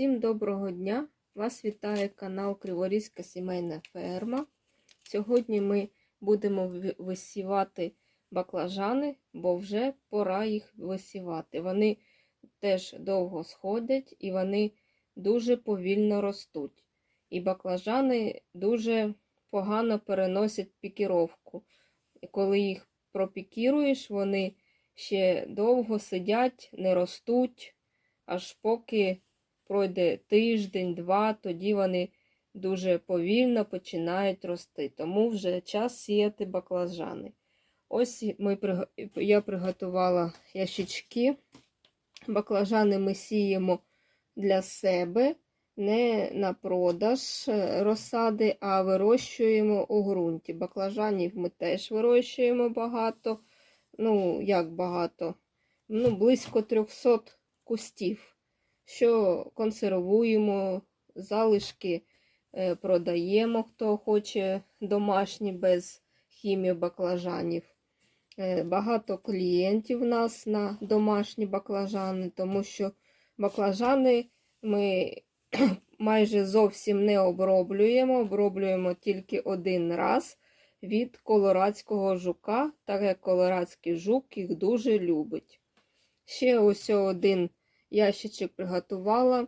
Всім доброго дня! Вас вітає канал Криворізька сімейна ферма. Сьогодні ми будемо висівати баклажани, бо вже пора їх висівати. Вони теж довго сходять і вони дуже повільно ростуть. І баклажани дуже погано переносять пікіровку. Коли їх пропікіруєш, вони ще довго сидять, не ростуть, аж поки пройде тиждень-два, тоді вони дуже повільно починають рости. Тому вже час сіяти баклажани. Ось ми, я приготувала ящички. Баклажани ми сіємо для себе, не на продаж е, розсади, а вирощуємо у ґрунті. Баклажанів ми теж вирощуємо багато. Ну, як багато? Ну, близько 300 кустів що консервуємо, залишки е, продаємо, хто хоче домашні без хімії баклажанів. Е, Багато клієнтів у нас на домашні баклажани, тому що баклажани ми майже зовсім не оброблюємо, оброблюємо тільки один раз від колорадського жука, так як колорадський жук їх дуже любить. Ще ось один ящичок приготувала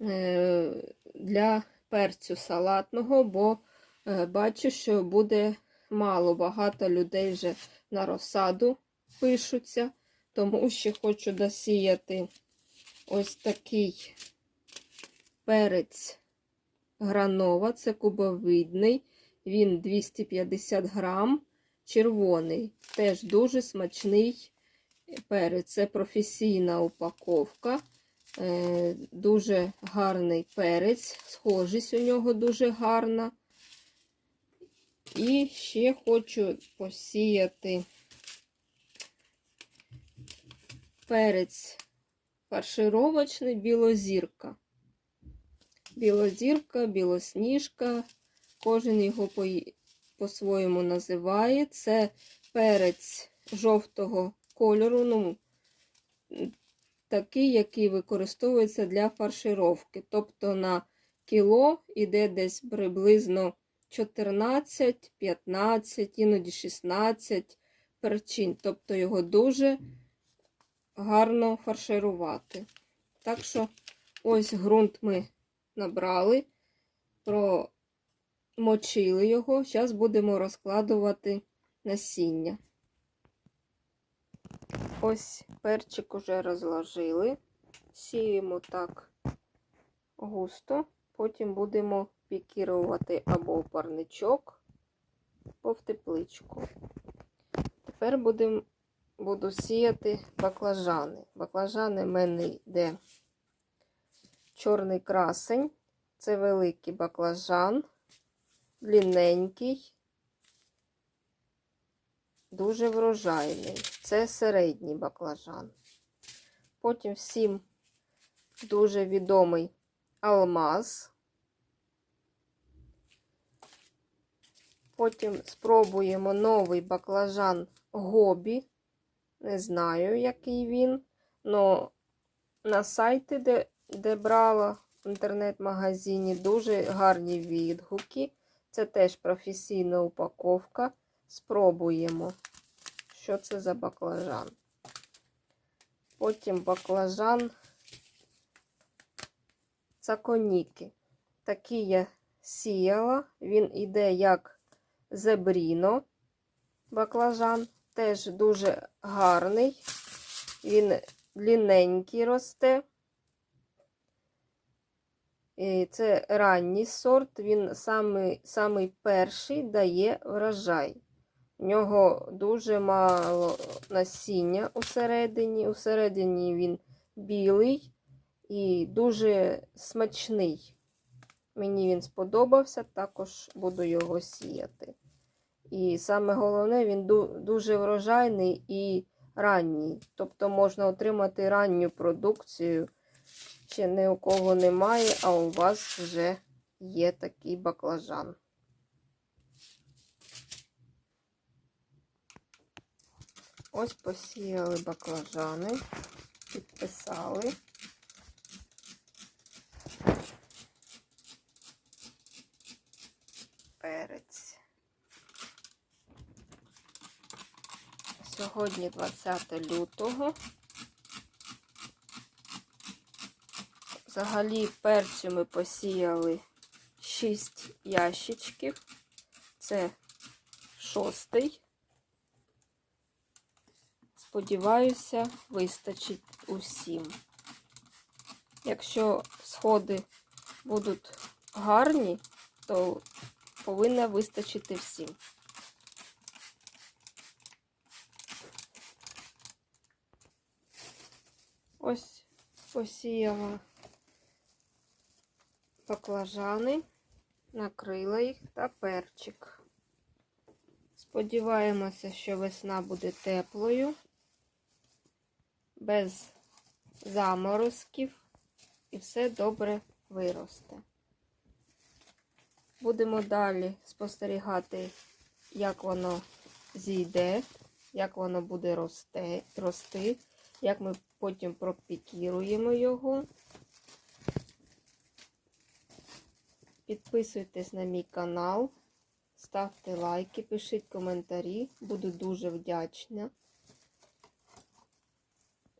е, для перцю салатного, бо е, бачу, що буде мало. Багато людей вже на розсаду пишуться, тому ще хочу досіяти ось такий перець гранова, це кубовидний, він 250 грам, червоний, теж дуже смачний перець. Це професійна упаковка. Е, Дуже гарний перець, схожість у нього дуже гарна. І ще хочу посіяти перець фаршировочний білозірка. Білозірка, білосніжка, кожен його по- по-своєму називає. Це перець жовтого кольору, ну, такий, який використовується для фаршировки. Тобто на кіло йде десь приблизно 14, 15, іноді 16 перчин. Тобто його дуже гарно фарширувати. Так що ось ґрунт ми набрали, промочили його. Зараз будемо розкладувати насіння. Ось перчик уже розложили, сіємо так густо, потім будемо пікірувати або парничок, або в тепличку. Тепер будем, буду сіяти баклажани. Баклажани в мене йде чорний красень, це великий баклажан, длинненький, дуже врожайний. Це середній баклажан. Потім всім дуже відомий алмаз. Потім спробуємо новий баклажан гобі. Не знаю, який він. Но на сайті, де, де брала в інтернет-магазині, дуже гарні відгуки. Це теж професійна упаковка. Спробуємо що це за баклажан. Потім баклажан цаконіки. Такий я сіяла. Він іде як зебріно баклажан. Теж дуже гарний. Він длинненький росте. І це ранній сорт, він самий, самий перший дає врожай. В нього дуже мало насіння усередині. Усередині він білий і дуже смачний. Мені він сподобався, також буду його сіяти. І саме головне, він дуже врожайний і ранній. Тобто можна отримати ранню продукцію. Ще ні у кого немає, а у вас вже є такий баклажан. Ось посіяли баклажани, підписали. Перець. Сьогодні 20 лютого. Взагалі перцю ми посіяли 6 ящичків. Це шостий. Сподіваюся, вистачить усім. Якщо сходи будуть гарні, то повинна вистачити всім. Ось посіяла баклажани, накрила їх та перчик. Сподіваємося, що весна буде теплою, без заморозків і все добре виросте. Будемо далі спостерігати, як воно зійде, як воно буде рости, рости, як ми потім пропікіруємо його. Підписуйтесь на мій канал, ставте лайки, пишіть коментарі. Буду дуже вдячна.